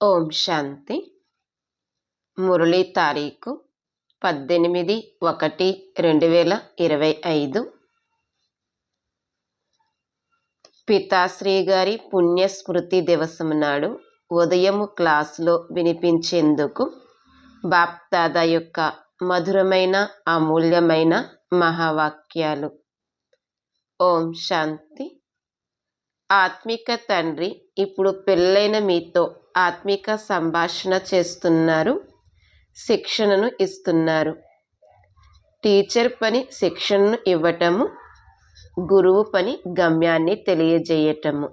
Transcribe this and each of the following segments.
ఓం శాంతి మురళీ తారీఖు పద్దెనిమిది ఒకటి రెండు వేల ఇరవై ఐదు. పితాశ్రీ గారి పుణ్యస్మృతి దివసం నాడు ఉదయం క్లాసులో వినిపించేందుకు బాప్దాదా యొక్క మధురమైన అమూల్యమైన మహావాక్యాలు. ఓం శాంతి ఆత్మిక తండ్రి ఇప్పుడు పెళ్ళైన మీతో ఆత్మిక సంభాషణ చేస్తున్నారు శిక్షణను ఇస్తున్నారు. టీచర్ పని శిక్షణను ఇవ్వటము గురువు పని గమ్యాన్ని తెలియజేయటము.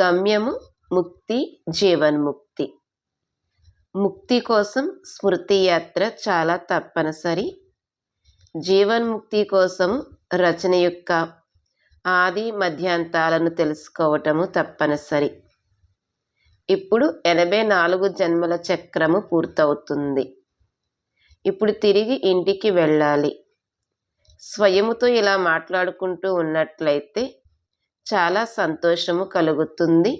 గమ్యము ముక్తి జీవన్ముక్తి. ముక్తి కోసం స్మృతి యాత్ర చాలా తప్పనిసరి. జీవన్ముక్తి కోసం రచన యొక్క ఆది మధ్యాంతాలను తెలుసుకోవటము తప్పనిసరి. ఇప్పుడు ఎనభై నాలుగు జన్మల చక్రము పూర్తవుతుంది. ఇప్పుడు తిరిగి ఇంటికి వెళ్ళాలి. స్వయముతో ఇలా మాట్లాడుకుంటూ ఉన్నట్లయితే చాలా సంతోషము కలుగుతుంది.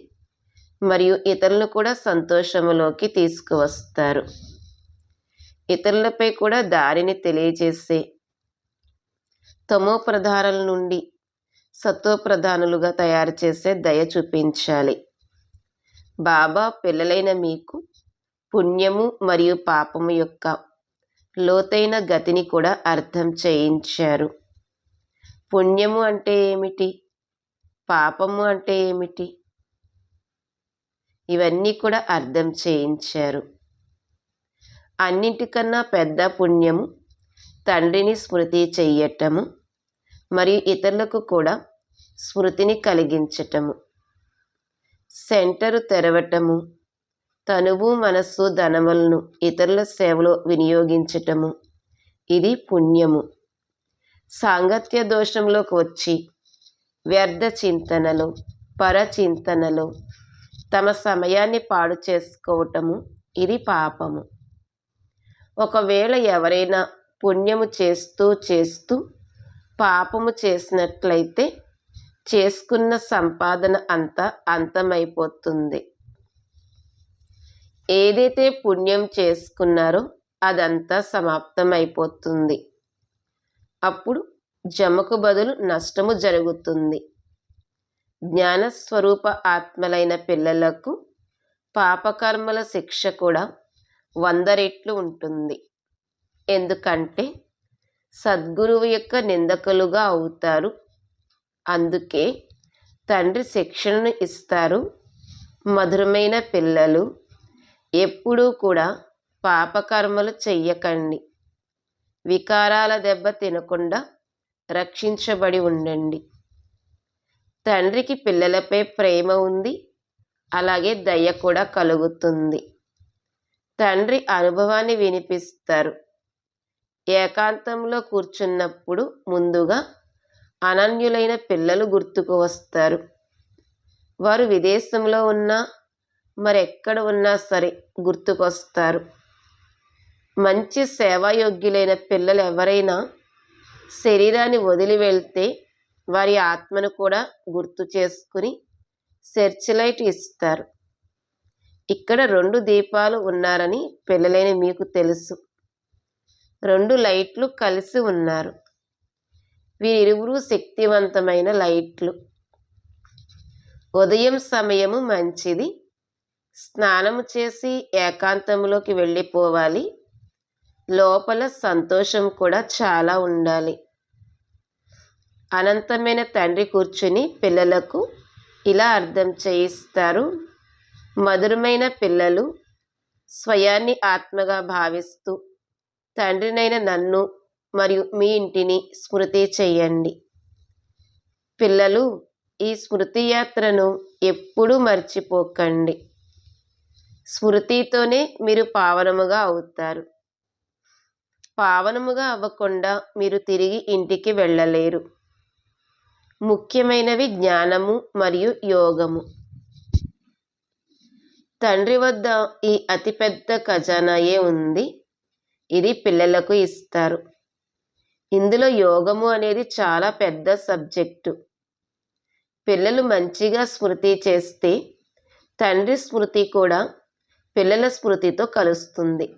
మరియు ఇతరులను కూడా సంతోషములోకి తీసుకువస్తారు. ఇతరులపై కూడా దారిని తెలియజేసే తమో ప్రధానాల నుండి సత్వప్రధానులుగా తయారు చేసే దయ చూపించాలి. బాబా పిల్లలైన మీకు పుణ్యము మరియు పాపము యొక్క లోతైన గతిని కూడా అర్థం చేయించారు. పుణ్యము అంటే ఏమిటి? పాపము అంటే ఏమిటి? ఇవన్నీ కూడా అర్థం చేయించారు. అన్నింటికన్నా పెద్ద పుణ్యము తండ్రిని స్మృతి చెయ్యటము మరియు ఇతరులకు కూడా స్మృతిని కలిగించటము. సెంటరు తెరవటము తనువు మనస్సు ధనములను ఇతరుల సేవలో వినియోగించటము ఇది పుణ్యము. సాంగత్య దోషంలోకి వచ్చి వ్యర్థ చింతనలు పరచింతనలు తమ సమయాన్ని పాడు చేసుకోవటము ఇది పాపము. ఒకవేళ ఎవరైనా పుణ్యము చేస్తూ చేస్తూ పాపము చేసినట్లయితే చేసుకున్న సంపాదన అంతా అంతమైపోతుంది. ఏదైతే పుణ్యం చేసుకున్నారో అదంతా సమాప్తమైపోతుంది. అప్పుడు జమకు బదులు నష్టము జరుగుతుంది. జ్ఞానస్వరూప ఆత్మలైన పిల్లలకు పాపకర్మల శిక్ష కూడా వంద రెట్లు ఉంటుంది. ఎందుకంటే సద్గురువు యొక్క నిందకులుగా అవుతారు. అందుకే తండ్రి శిక్షణను ఇస్తారు. మధురమైన పిల్లలు ఎప్పుడూ కూడా పాపకర్మలు చెయ్యకండి. వికారాల దెబ్బ తినకుండా రక్షించబడి ఉండండి. తండ్రికి పిల్లలపై ప్రేమ ఉంది. అలాగే దయ కూడా కలుగుతుంది. తండ్రి అనుభవాన్ని వినిపిస్తారు. ఏకాంతంలో కూర్చున్నప్పుడు ముందుగా అనన్యులైన పిల్లలు గుర్తుకు వస్తారు. వారు విదేశంలో ఉన్నా మరెక్కడ ఉన్నా సరే గుర్తుకొస్తారు మంచి సేవాయోగ్యులైన పిల్లలు ఎవరైనా శరీరాన్ని వదిలి వెళ్తే వారి ఆత్మను కూడా గుర్తు చేసుకుని సెర్చ్ లైట్ ఇస్తారు. ఇక్కడ రెండు దీపాలు ఉన్నారని పిల్లలైన మీకు తెలుసు. రెండు లైట్లు కలిసి ఉన్నారు. వీరిరువురు శక్తివంతమైన లైట్లు. ఉదయం సమయము మంచిది. స్నానము చేసి ఏకాంతంలోకి వెళ్ళిపోవాలి. లోపల సంతోషం కూడా చాలా ఉండాలి. అనంతమైన తండ్రి కూర్చుని పిల్లలకు ఇలా అర్థం చేయిస్తారు. మధురమైన పిల్లలు స్వయాన్ని ఆత్మగా భావిస్తూ తండ్రినైన నన్ను మరియు మీ ఇంటిని స్మృతి చెయ్యండి పిల్లలు ఈ స్మృతి యాత్రను ఎప్పుడూ మర్చిపోకండి. స్మృతితోనే మీరు పావనముగా అవుతారు. పావనముగా అవ్వకుండా మీరు తిరిగి ఇంటికి వెళ్ళలేరు. ముఖ్యమైనవి జ్ఞానము మరియు యోగము. తండ్రి వద్ద ఈ అతిపెద్ద ఖజానాయే ఉంది. ఇది పిల్లలకు ఇస్తారు. ఇందులో యోగము అనేది చాలా పెద్ద సబ్జెక్టు. పిల్లలు మంచిగా స్మృతి చేస్తే తండ్రి స్మృతి కూడా పిల్లల స్మృతితో కలుస్తుంది.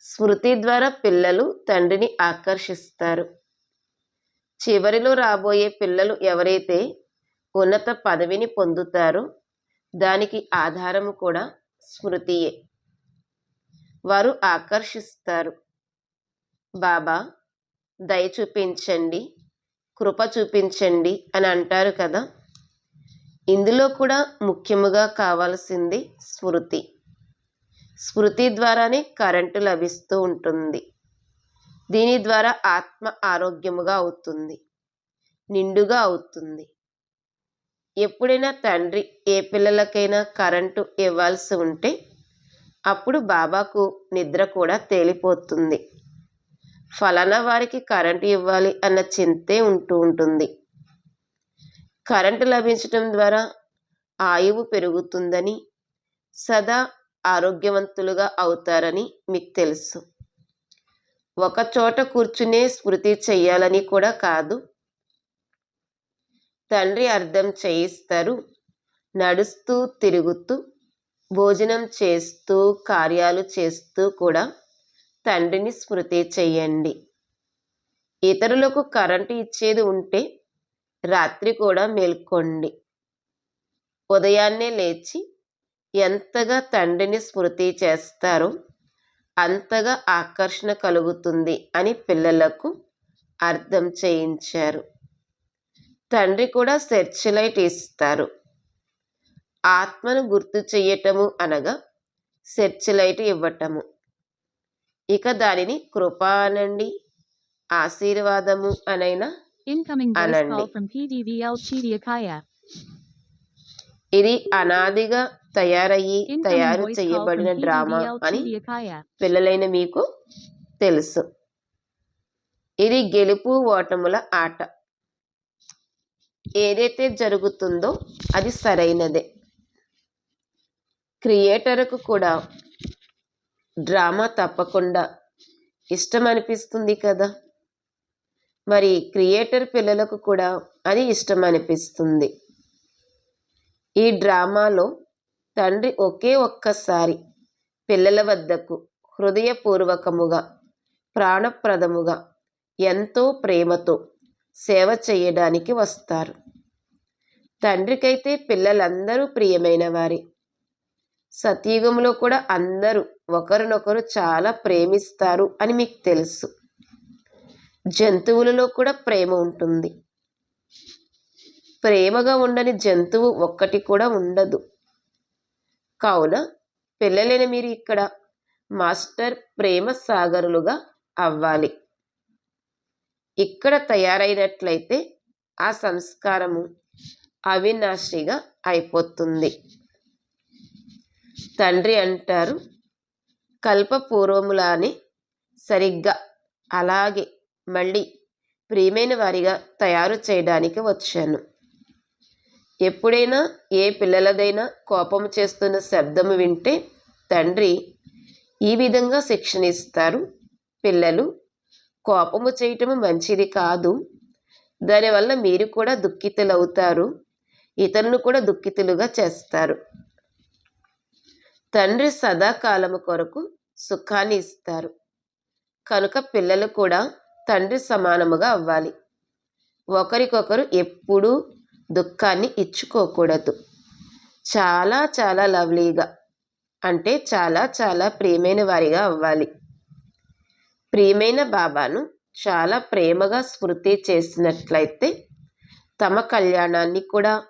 స్మృతి ద్వారా పిల్లలు తండ్రిని ఆకర్షిస్తారు. చివరిలో రాబోయే పిల్లలు ఎవరైతే ఉన్నత పదవిని పొందుతారో దానికి ఆధారము కూడా స్మృతియే. వారు ఆకర్షిస్తారు. బాబా దయ చూపించండి కృప చూపించండి అని అంటారు కదా. ఇందులో కూడా ముఖ్యముగా కావాల్సింది స్మృతి. స్మృతి ద్వారానే కరెంటు లభిస్తూ ఉంటుంది. దీని ద్వారా ఆత్మ ఆరోగ్యముగా అవుతుంది. నిండుగా అవుతుంది. ఎప్పుడైనా తండ్రి ఏ పిల్లలకైనా కరెంటు ఇవ్వాల్సి ఉంటే అప్పుడు బాబాకు నిద్ర కూడా తేలిపోతుంది. ఫలానా వారికి కరెంటు ఇవ్వాలి అన్న చింతే ఉంటూ ఉంటుంది. కరెంటు లభించడం ద్వారా ఆయువు పెరుగుతుందని సదా ఆరోగ్యవంతులుగా అవుతారని మీకు తెలుసు. ఒక చోట కూర్చునే స్మృతి చెయ్యాలని కూడా కాదు. తండ్రి అర్థం చేయిస్తారు. నడుస్తూ తిరుగుతూ భోజనం చేస్తూ కార్యాలు చేస్తూ కూడా తండ్రిని స్మృతి చెయ్యండి. ఇతరులకు కరెంటు ఇచ్చేది ఉంటే రాత్రి కూడా మేల్కోండి. ఉదయాన్నే లేచి ఎంతగా తండ్రిని స్మృతి చేస్తారో అంతగా ఆకర్షణ కలుగుతుంది అని పిల్లలకు అర్థం చేయించారు. తండ్రి కూడా సెర్చ్ లైట్ ఇస్తారు. ఆత్మను గుర్తు చెయ్యటము అనగా సెర్చ్ లైట్ ఇవ్వటము. ఇక దానిని కృప అనండి ఆశీర్వాదము అనైనా Chidiakaya. ఇది అనాదిగా తయారయ్యి తయారు చేయబడిన డ్రామా అని. పిల్లలైన మీకు తెలుసు. ఇది గెలుపు ఓటముల ఆట. ఏదైతే జరుగుతుందో అది సరైనదే. క్రియేటర్కు కూడా డ్రామా తప్పకుండా ఇష్టం అనిపిస్తుంది కదా? మరి క్రియేటర్ పిల్లలకు కూడా అది ఇష్టం అనిపిస్తుంది ఈ డ్రామాలో తండ్రి ఒకే ఒక్కసారి పిల్లల వద్దకు హృదయపూర్వకముగా ప్రాణప్రదముగా ఎంతో ప్రేమతో సేవ చేయడానికి వస్తారు. తండ్రికైతే పిల్లలందరూ ప్రియమైన వారే. సతయుగంలో కూడా అందరూ ఒకరినొకరు చాలా ప్రేమిస్తారు అని మీకు తెలుసు. జంతువులలో కూడా ప్రేమ ఉంటుంది. ప్రేమగా ఉండని జంతువు ఒక్కటి కూడా ఉండదు. కావున పిల్లలైన మీరు ఇక్కడ మాస్టర్ ప్రేమ సాగరులుగా అవ్వాలి. ఇక్కడ తయారైనట్లయితే ఆ సంస్కారము అవినాశిగా అయిపోతుంది. తండ్రి అంటారు. కల్పపూర్వములానే సరిగ్గా అలాగే మళ్ళీ ప్రియమైన వారిగా తయారు చేయడానికి వచ్చాను. ఎప్పుడైనా ఏ పిల్లలదైనా కోపం చేస్తున్న శబ్దము వింటే తండ్రి ఈ విధంగా శిక్షణ ఇస్తారు పిల్లలు కోపము చేయటము మంచిది కాదు. దానివల్ల మీరు కూడా దుఃఖితులవుతారు. ఇతరులను కూడా దుఃఖితులుగా చేస్తారు. తండ్రి సదాకాలము కొరకు సుఖాన్ని ఇస్తారు. కనుక పిల్లలు కూడా తండ్రి సమానముగా అవ్వాలి. ఒకరికొకరు ఎప్పుడూ దుఃఖాన్ని ఇచ్చుకోకూడదు. చాలా చాలా లవ్లీగా అంటే చాలా చాలా ప్రియమైన వారిగా అవ్వాలి. ప్రియమైన బాబాను చాలా ప్రేమగా స్మృతి చేసినట్లయితే తమ కళ్యాణాన్ని కూడా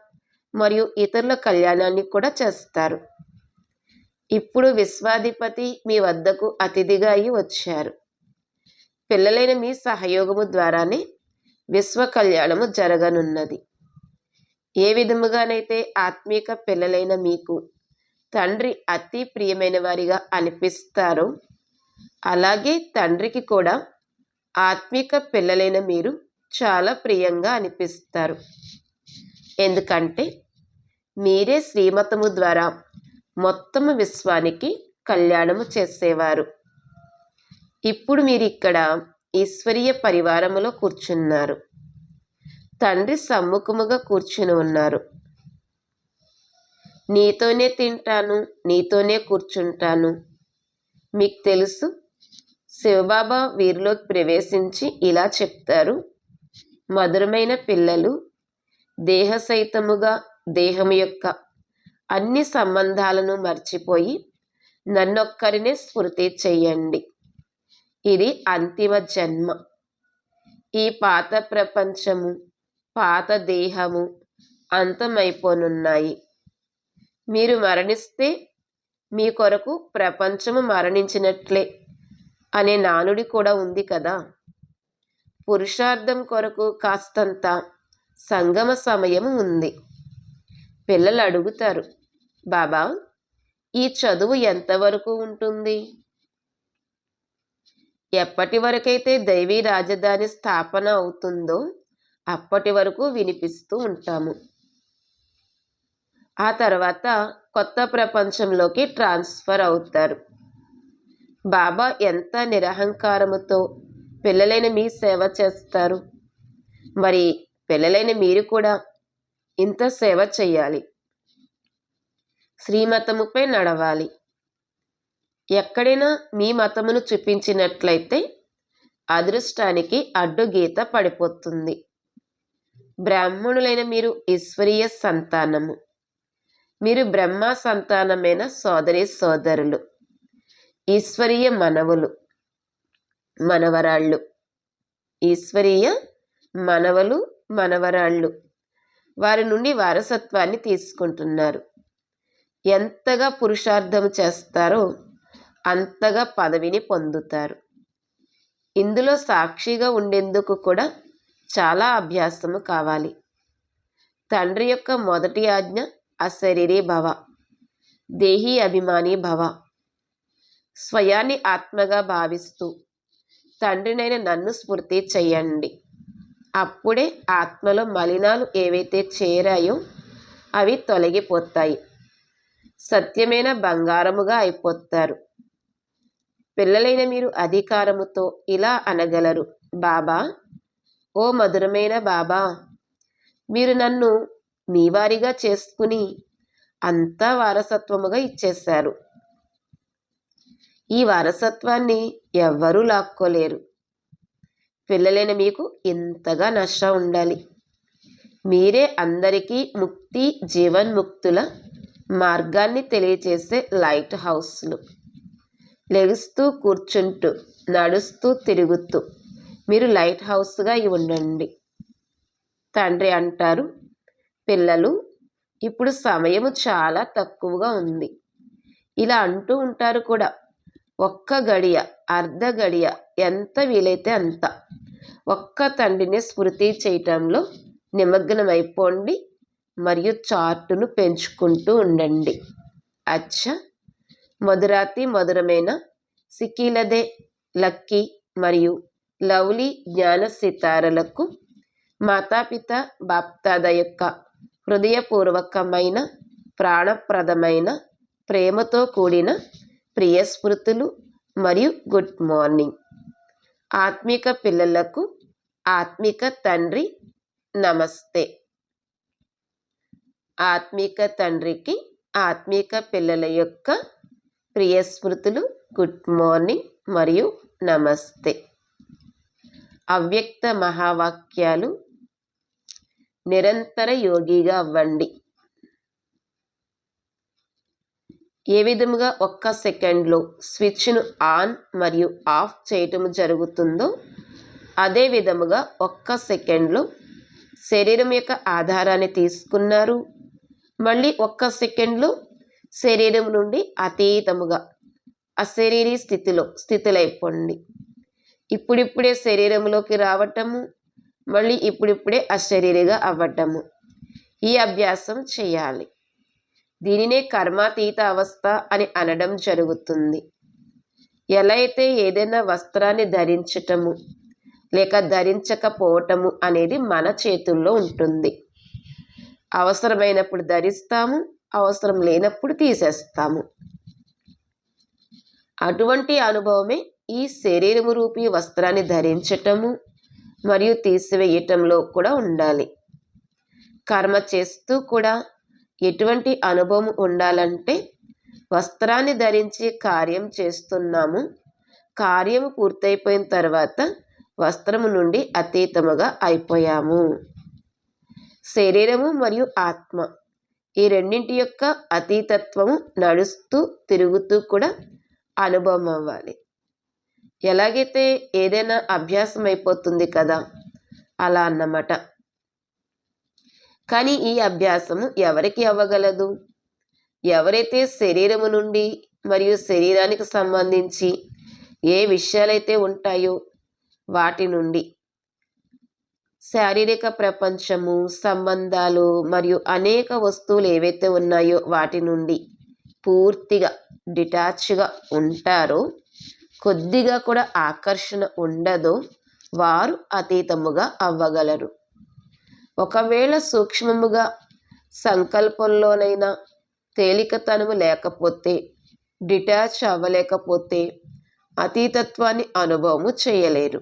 మరియు ఇతరుల కళ్యాణాన్ని కూడా చేస్తారు. ఇప్పుడు విశ్వాధిపతి మీ వద్దకు అతిథిగా అయి వచ్చారు. పిల్లలైన మీ సహయోగము ద్వారానే విశ్వ కళ్యాణము జరగనున్నది. ఏ విధముగానైతే ఆత్మీక పిల్లలైన మీకు తండ్రి అతి ప్రియమైన వారిగా అనిపిస్తారో అలాగే తండ్రికి కూడా ఆత్మిక పిల్లలైన మీరు చాలా ప్రియంగా అనిపిస్తారు. ఎందుకంటే మీరే శ్రీమతము ద్వారా మొత్తము విశ్వానికి కళ్యాణము చేసేవారు. ఇప్పుడు మీరు ఇక్కడ ఈశ్వరీయ పరివారములో కూర్చున్నారు. తండ్రి సమ్ముఖముగా కూర్చుని ఉన్నారు. నీతోనే తింటాను నీతోనే కూర్చుంటాను. మీకు తెలుసు శివబాబా వీరిలోకి ప్రవేశించి ఇలా చెప్తారు. మధురమైన పిల్లలు దేహ సహితముగా దేహం యొక్క అన్ని సంబంధాలను మర్చిపోయి నన్నొక్కరినే స్మృతి చెయ్యండి. ఇది అంతిమ జన్మ. ఈ పాత ప్రపంచము పాత దేహము అంతమైపోనున్నాయి. మీరు మరణిస్తే మీ కొరకు ప్రపంచము మరణించినట్లే అనే నానుడి కూడా ఉంది కదా. పురుషార్థం కొరకు కాస్తంత సంగమ సమయం ఉంది. పిల్లలు అడుగుతారు బాబా ఈ చదువు ఎంతవరకు ఉంటుంది? ఎప్పటి వరకైతే దైవీ రాజధాని స్థాపన అవుతుందో అప్పటి వరకు వినిపిస్తూ ఉంటాము. ఆ తర్వాత కొత్త ప్రపంచంలోకి ట్రాన్స్ఫర్ అవుతారు. బాబా ఎంత నిరహంకారముతో పిల్లలైన మీ సేవ చేస్తారు? మరి పిల్లలైన మీరు కూడా ఇంత సేవ చేయాలి శ్రీమతముపై నడవాలి. ఎక్కడైనా మీ మతమును చూపించినట్లయితే అదృష్టానికి అడ్డుగీత పడిపోతుంది. బ్రాహ్మణులైన మీరు ఈశ్వరీయ సంతానము. మీరు బ్రహ్మ సంతానమైన సోదరి సోదరులు. ఈశ్వరీయ మనవులు. మనవరాళ్ళు. ఈశ్వరీయ మనవలు మనవరాళ్ళు. వారి నుండి వారసత్వాన్ని తీసుకుంటున్నారు. ఎంతగా పురుషార్థం చేస్తారో అంతగా పదవిని పొందుతారు. ఇందులో సాక్షిగా ఉండేందుకు కూడా చాలా అభ్యాసము కావాలి. తండ్రి యొక్క మొదటి ఆజ్ఞ అశరీరీ భవ దేహీ అభిమాని భవ. స్వయాన్ని ఆత్మగా భావిస్తూ తండ్రినైన నన్ను స్ఫూర్తి చేయండి. అప్పుడే ఆత్మలో మలినాలు ఏవైతే చేరాయో అవి తొలగిపోతాయి. సత్యమైన బంగారముగా అయిపోతారు. పిల్లలైన మీరు అధికారముతో ఇలా అనగలరు. బాబా ఓ మధురమైన బాబా మీరు నన్ను మీ వారిగా చేసుకుని అంతా వారసత్వముగా ఇచ్చేశారు. ఈ వారసత్వాన్ని ఎవ్వరూ లాక్కోలేరు. పిల్లలైన మీకు ఇంతగా నష్ట ఉండాలి. మీరే అందరికీ ముక్తి జీవన్ముక్తుల మార్గాన్ని తెలియచేసే లైట్ హౌస్లు. లెగుస్తూ కూర్చుంటూ నడుస్తూ తిరుగుతూ మీరు లైట్ హౌస్గా ఉండండి. తండ్రి అంటారు పిల్లలు ఇప్పుడు సమయము చాలా తక్కువగా ఉంది ఇలా అంటూ ఉంటారు కూడా. ఒక్క గడియ అర్ధ గడియ ఎంత వీలైతే అంత. ఒక్క తండ్రిని స్మృతి చేయటంలో నిమగ్నమైపోండి మరియు చార్టును పెంచుకుంటూ ఉండండి. అచ్చ! మధురాతి మధురమైన సికీలదే లక్కీ మరియు లవ్లీ జ్ఞాన సితారలకు మాతాపిత బాప్తాద యొక్క హృదయపూర్వకమైన ప్రాణప్రదమైన ప్రేమతో కూడిన ప్రియ స్మృతులు మరియు గుడ్ మార్నింగ్. ఆత్మిక పిల్లలకు ఆత్మిక తండ్రి నమస్తే. ఆత్మిక తండ్రికి ఆత్మిక పిల్లల యొక్క ప్రియ స్మృతులు గుడ్ మార్నింగ్ మరియు నమస్తే. అవ్యక్త మహావాక్యాలు నిరంతర యోగిగా అవ్వండి. ఏ విధముగా ఒక్క సెకండ్లో స్విచ్ను ఆన్ మరియు ఆఫ్ చేయటం జరుగుతుందో అదే విధముగా ఒక్క సెకండ్లో శరీరం యొక్క ఆధారాన్ని తీసుకున్నారు. మళ్ళీ ఒక్క సెకండ్లో శరీరం నుండి అతీతముగా అశరీరీ స్థితిలో స్థితులైపోండి. ఇప్పుడిప్పుడే శరీరంలోకి రావటము మళ్ళీ ఇప్పుడిప్పుడే అశరీరిగా అవ్వటము. ఈ అభ్యాసం చేయాలి. దీనినే కర్మాతీత అవస్థ అని అనడం జరుగుతుంది. ఎలా అయితే ఏదైనా వస్త్రాన్ని ధరించటము లేక ధరించకపోవటము అనేది మన చేతుల్లో ఉంటుంది. అవసరమైనప్పుడు ధరిస్తాము అవసరం లేనప్పుడు తీసేస్తాము. అటువంటి అనుభవమే ఈ శరీరము రూపీ వస్త్రాన్ని ధరించటము మరియు తీసివేయటంలో కూడా ఉండాలి. కర్మ చేస్తూ కూడా ఎటువంటి అనుభవం ఉండాలంటే వస్త్రాన్ని ధరించి కార్యం చేస్తున్నాము. కార్యం పూర్తయిపోయిన తర్వాత వస్త్రము నుండి అతీతముగా అయిపోయాము. శరీరము మరియు ఆత్మ ఈ రెండింటి యొక్క అతీతత్వము నడుస్తూ తిరుగుతూ కూడా అనుభవం అవ్వాలి. ఎలాగైతే ఏదైనా అభ్యాసం అయిపోతుంది కదా అలా అన్నమాట. కానీ ఈ అభ్యాసము ఎవరికి అవ్వగలదు? ఎవరైతే శరీరము నుండి మరియు శరీరానికి సంబంధించి ఏ విషయాలైతే ఉంటాయో వాటి నుండి శారీరక ప్రపంచము సంబంధాలు మరియు అనేక వస్తువులు ఏవైతే ఉన్నాయో వాటి నుండి పూర్తిగా డిటాచ్గా ఉంటారో కొద్దిగా కూడా ఆకర్షణ ఉండదో వారు అతీతముగా అవ్వగలరు. ఒకవేళ సూక్ష్మముగా సంకల్పంలోనైనా తేలికతనము లేకపోతే డిటాచ్ అవ్వలేకపోతే అతీతత్వాన్ని అనుభవము చేయలేరు.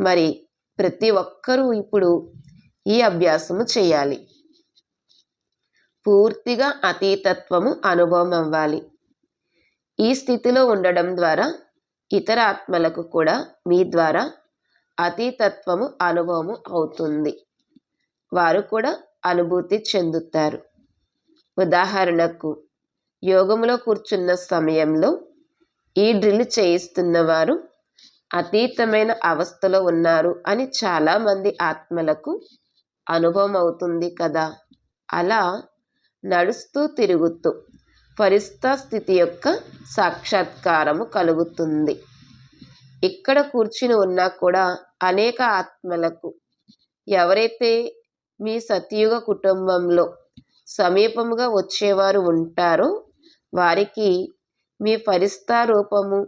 మరి ప్రతి ఒక్కరూ ఇప్పుడు ఈ అభ్యాసము చేయాలి. పూర్తిగా అతీతత్వము అనుభవం అవ్వాలి. ఈ స్థితిలో ఉండడం ద్వారా ఇతర ఆత్మలకు కూడా మీ ద్వారా అతీతత్వము అనుభవము అవుతుంది. వారు కూడా అనుభూతి చెందుతారు. ఉదాహరణకు యోగంలో కూర్చున్న సమయంలో ఈ డ్రిల్ చేయిస్తున్న వారు అతీతమైన అవస్థలో ఉన్నారు అని చాలామంది ఆత్మలకు అనుభవం అవుతుంది కదా? అలా నడుస్తూ తిరుగుతూ పరిస్థా స్థితి యొక్క సాక్షాత్కారము కలుగుతుంది. ఇక్కడ కూర్చుని ఉన్నా కూడా అనేక ఆత్మలకు ఎవరైతే మీ సతయుగ కుటుంబంలో సమీపముగా వచ్చేవారు ఉంటారో. వారికి మీ ఫరిస్తా రూపము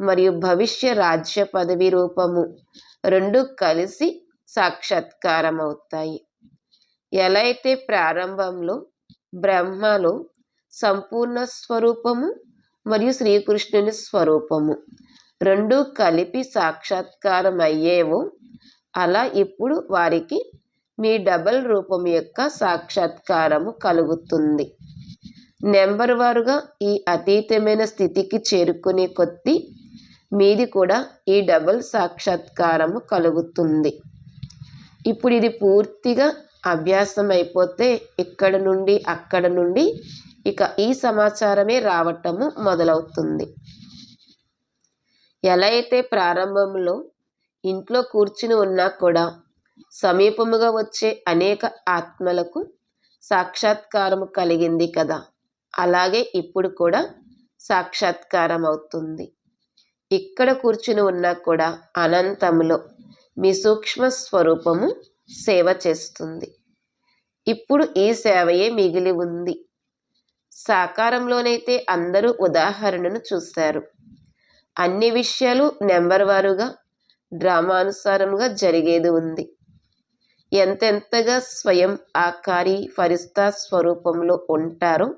మరియు భవిష్య రాజ్య పదవి రూపము రెండు కలిసి సాక్షాత్కారం అవుతాయి ఎలా అయితే ప్రారంభంలో బ్రహ్మలో సంపూర్ణ స్వరూపము మరియు శ్రీకృష్ణుని స్వరూపము రెండు కలిపి సాక్షాత్కారం అయ్యేవో అలా ఇప్పుడు వారికి మీ డబల్ రూపం యొక్క సాక్షాత్కారము కలుగుతుంది. నెంబర్ వారుగా ఈ అతీతమైన స్థితికి చేరుకునే కొద్దీ మీది కూడా ఈ డబల్ సాక్షాత్కారము కలుగుతుంది. ఇప్పుడు ఇది పూర్తిగా అభ్యాసం అయిపోతే ఇక్కడ నుండి అక్కడ నుండి ఇక ఈ సమాచారమే రావటము మొదలవుతుంది. ఎలా అయితే ప్రారంభంలో ఇంట్లో కూర్చుని ఉన్నా కూడా సమీపముగా వచ్చే అనేక ఆత్మలకు సాక్షాత్కారము కలిగింది కదా. అలాగే ఇప్పుడు కూడా సాక్షాత్కారం అవుతుంది ఇక్కడ కూర్చుని ఉన్నా కూడా అనంతములో మీ సూక్ష్మ స్వరూపము సేవ చేస్తుంది. ఇప్పుడు ఈ సేవయే మిగిలి ఉంది. సాకారంలోనైతే అందరూ ఉదాహరణను చూశారు. అన్ని విషయాలు నెంబర్ వారుగా డ్రామానుసారంగా జరిగేది ఉంది. ఎంతెంతగా స్వయం ఆకారి ఫరిస్తా స్వరూపంలో ఉంటారో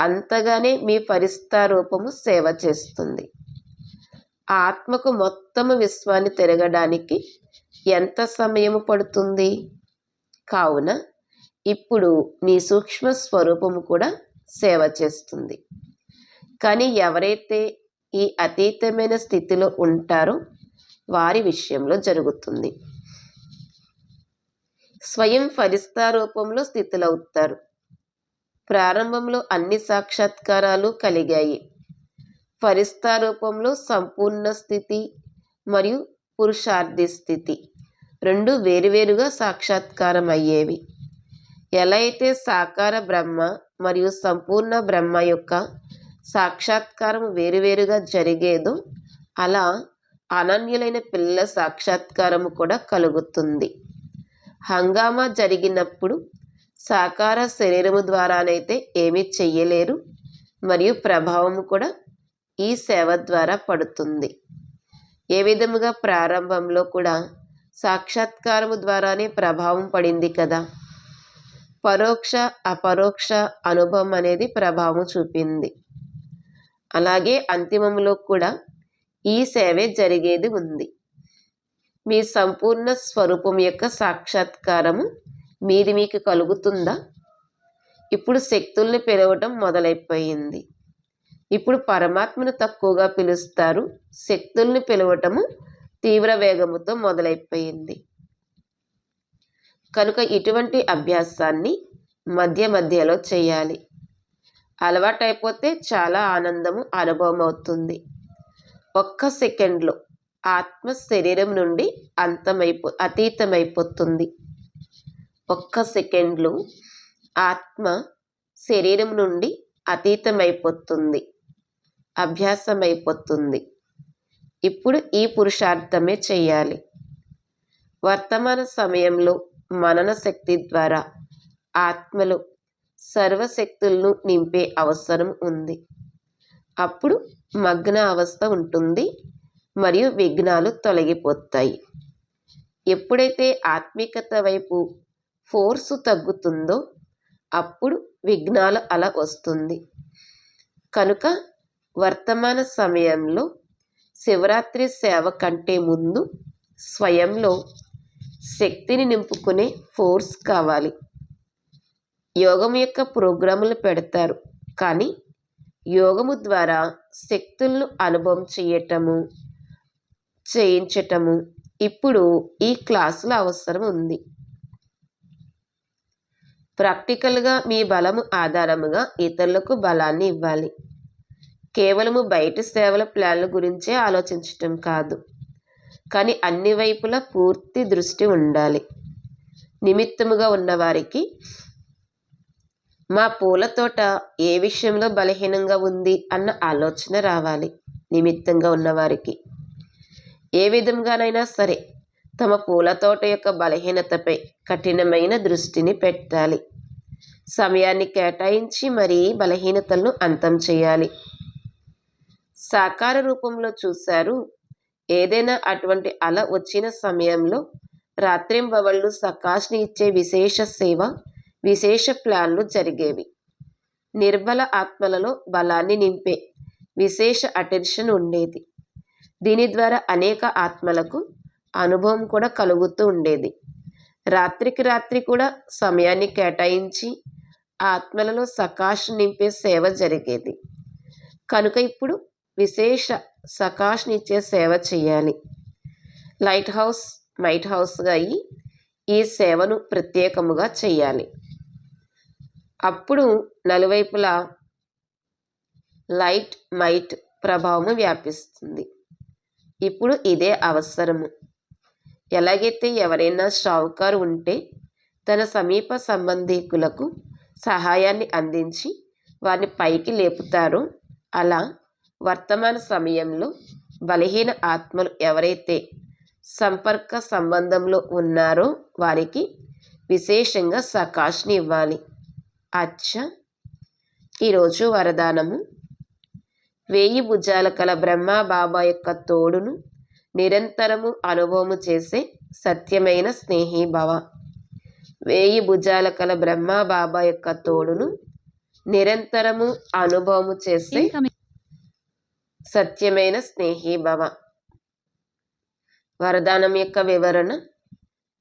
అంతగానే మీ ఫరిస్తా రూపము సేవ చేస్తుంది. ఆత్మకు మొత్తము విశ్వాన్ని తిరగడానికి ఎంత సమయము పడుతుంది? కావున ఇప్పుడు నీ సూక్ష్మ స్వరూపము కూడా సేవ చేస్తుంది. కానీ ఎవరైతే ఈ అతీతమైన స్థితిలో ఉంటారో వారి విషయంలో జరుగుతుంది. స్వయం ఫరిస్తా రూపంలో స్థితులవుతారు. ప్రారంభంలో అన్ని సాక్షాత్కారాలు కలిగాయి. ఫరిస్తా రూపంలో సంపూర్ణ స్థితి మరియు పురుషార్థి స్థితి రెండు వేరువేరుగా సాక్షాత్కారం అయ్యేవి ఎలా అయితే సాకార బ్రహ్మ మరియు సంపూర్ణ బ్రహ్మ యొక్క సాక్షాత్కారం వేరువేరుగా జరిగేదో అలా అనన్యులైన పిల్లల సాక్షాత్కారము కూడా కలుగుతుంది. హంగామా జరిగినప్పుడు సాకార శరీరము ద్వారానైతే ఏమీ చెయ్యలేరు. మరియు ప్రభావము కూడా ఈ సేవ ద్వారా పడుతుంది. ఏ విధముగా ప్రారంభంలో కూడా సాక్షాత్కారము ద్వారానే ప్రభావం పడింది కదా. పరోక్ష అపరోక్ష అనుభవం అనేది ప్రభావం చూపింది. అలాగే అంతిమంలో కూడా ఈ సేవే జరిగేది ఉంది. మీ సంపూర్ణ స్వరూపం యొక్క సాక్షాత్కారము మీది మీకు కలుగుతుందా? ఇప్పుడు శక్తుల్ని పిలవటం మొదలైపోయింది. ఇప్పుడు పరమాత్మను తక్కువగా పిలుస్తారు. శక్తుల్ని పిలవటము తీవ్ర వేగముతో మొదలైపోయింది. కనుక ఇటువంటి అభ్యాసాన్ని మధ్య మధ్యలో చేయాలి. అలవాటైపోతే చాలా ఆనందము అనుభవం అవుతుంది ఒక్క సెకండ్లో ఆత్మ శరీరం నుండి అంతమైపో అతీతమైపోతుంది. ఒక్క సెకండ్లో ఆత్మ శరీరం నుండి అతీతమైపోతుంది. అభ్యాసమైపోతుంది. ఇప్పుడు ఈ పురుషార్థమే చేయాలి వర్తమాన సమయంలో మనన శక్తి ద్వారా ఆత్మలో సర్వశక్తులను నింపే అవసరం ఉంది. అప్పుడు మగ్న అవస్థ ఉంటుంది. మరియు విఘ్నాలు తొలగిపోతాయి. ఎప్పుడైతే ఆత్మికత వైపు ఫోర్సు తగ్గుతుందో అప్పుడు విఘ్నాలు అలా వస్తుంది. కనుక వర్తమాన సమయంలో శివరాత్రి సేవ కంటే ముందు స్వయంలో శక్తిని నింపుకునే ఫోర్స్ కావాలి. యోగం యొక్క ప్రోగ్రాములు పెడతారు. కానీ యోగము ద్వారా శక్తులను అనుభవం చేయటము చేయించటము. ఇప్పుడు ఈ క్లాసుల అవసరం ఉంది. ప్రాక్టికల్గా మీ బలము ఆధారముగా ఇతరులకు బలాన్ని ఇవ్వాలి. కేవలము బయట సేవల ప్లాన్ల గురించే ఆలోచించటం కాదు. కానీ అన్ని వైపులా పూర్తి దృష్టి ఉండాలి. నిమిత్తముగా ఉన్నవారికి మా పూల తోట ఏ విషయంలో బలహీనంగా ఉంది? అన్న ఆలోచన రావాలి. నిమిత్తంగా ఉన్నవారికి. ఏ విధంగానైనా సరే తమ పూల తోట యొక్క బలహీనతపై కఠినమైన దృష్టిని పెట్టాలి. సమయాన్ని కేటాయించి మరీ బలహీనతలను అంతం చేయాలి. సాకార రూపంలో చూశారు. ఏదైనా అటువంటి అల వచ్చిన సమయంలో రాత్రింబవళ్ళు సకాష్ని ఇచ్చే విశేష సేవ విశేష ప్లాన్లు జరిగేవి. నిర్బల ఆత్మలలో బలాన్ని నింపే విశేష అటెన్షన్ ఉండేది. దీని ద్వారా అనేక ఆత్మలకు అనుభవం కూడా కలుగుతూ ఉండేది. రాత్రికి రాత్రి కూడా సమయాన్ని కేటాయించి ఆత్మలలో సకాష్ నింపే సేవ జరిగేది. కనుక ఇప్పుడు విశేష సకాష్నిచ్చే సేవ చేయాలి. లైట్ హౌస్ మైట్ హౌస్గా అయ్యి ఈ సేవను ప్రత్యేకముగా చేయాలి. అప్పుడు నలువైపులా లైట్ మైట్ ప్రభావము వ్యాపిస్తుంది. ఇప్పుడు ఇదే అవసరము. ఎలాగైతే ఎవరైనా షావుకారు ఉంటే తన సమీప సంబంధికులకు సహాయాన్ని అందించి వారిని పైకి లేపుతారో అలా వర్తమాన సమయంలో బలహీన ఆత్మలు ఎవరైతే సంపర్క సంబంధంలో ఉన్నారో వారికి విశేషంగా సకాష్ని ఇవ్వాలి. అచ్చ! ఈరోజు వరదానము. వేయి భుజాల కల బ్రహ్మ బాబా యొక్క తోడును నిరంతరము అనుభవము చేసే సత్యమైన స్నేహి భవ. వేయి భుజాల కల బ్రహ్మ బాబా యొక్క తోడును నిరంతరము అనుభవము చేసే సత్యమైన స్నేహి భవ. వరదానం యొక్క వివరణ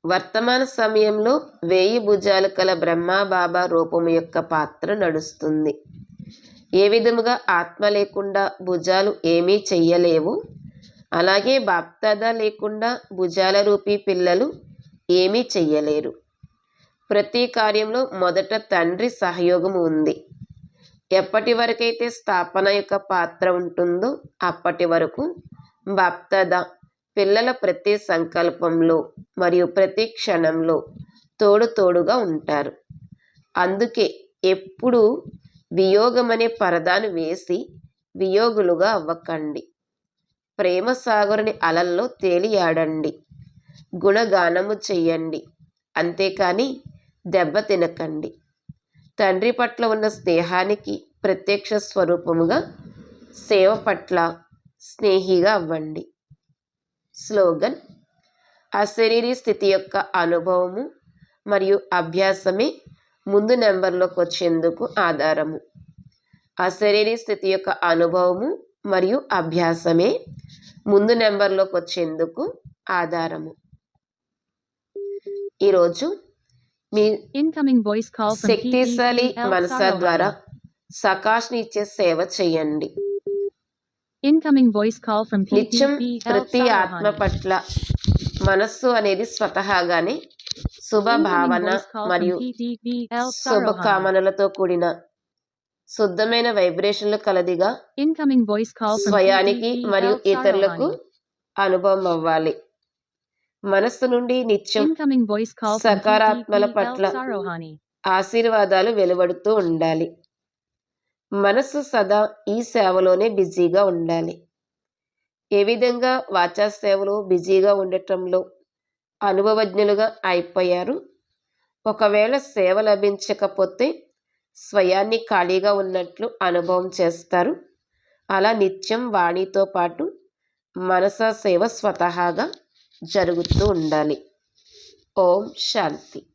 వర్తమాన సమయంలో వేయి భుజాలు కల బ్రహ్మ బాబా రూపము యొక్క పాత్ర నడుస్తుంది. ఏ విధముగా ఆత్మ లేకుండా భుజాలు ఏమీ చెయ్యలేవు. అలాగే బాప్తాద లేకుండా భుజాల రూపీ పిల్లలు ఏమీ చెయ్యలేరు. ప్రతి కార్యంలో మొదట తండ్రి సహయోగం ఉంది. ఎప్పటి వరకైతే స్థాపన యొక్క పాత్ర ఉంటుందో అప్పటి వరకు బాప్తద పిల్లల ప్రతి సంకల్పంలో మరియు ప్రతి క్షణంలో తోడు తోడుగా ఉంటారు. అందుకే ఎప్పుడు వియోగం అనే పరదాను వేసి వియోగులుగా అవ్వకండి. ప్రేమ సాగరుని అలల్లో తేలియాడండి. గుణగానము చెయ్యండి. అంతేకాని దెబ్బ తినకండి. తండ్రి పట్ల ఉన్న స్నేహానికి ప్రత్యక్ష స్వరూపముగా సేవ పట్ల స్నేహిగా అవ్వండి. స్లోగన్ అశరీరీ స్థితి యొక్క అనుభవము మరియు అభ్యాసమే ముందు నెంబర్లోకి వచ్చేందుకు ఆధారము అశరీరీ స్థితి యొక్క అనుభవము మరియు అభ్యాసమే ముందు నెంబర్లోకి వచ్చేందుకు ఆధారము. ఈరోజు మీ voice call from శక్తిశాలి PPL మనస ద్వారా సకాష్ని ఇచ్చే సేవ చేయండి. Incoming voice call from నిత్యం ప్రతి ఆత్మ పట్ల మనస్సు అనేది స్వతహాగానే శుభ భావన మరియు శుభ కామనలతో కూడిన శుద్ధమైన వైబ్రేషన్లు కలదిగా voice call from స్వయానికి మరియు ఇతరులకు. అనుభవం అవ్వాలి మనస్సు నుండి నిత్యం సకారాత్మల పట్ల. ఆశీర్వాదాలు వెలువడుతూ ఉండాలి మనస్సు సదా ఈ సేవలోనే బిజీగా ఉండాలి ఏ విధంగా వాచా సేవలో బిజీగా ఉండటంలో అనుభవజ్ఞులుగా అయిపోయారు. ఒకవేళ సేవ లభించకపోతే స్వయాన్ని ఖాళీగా ఉన్నట్లు అనుభవం చేస్తారు. అలా నిత్యం వాణితో పాటు మనస సేవ స్వతహాగా జరుగుతూ ఉండాలి. ఓం శాంతి.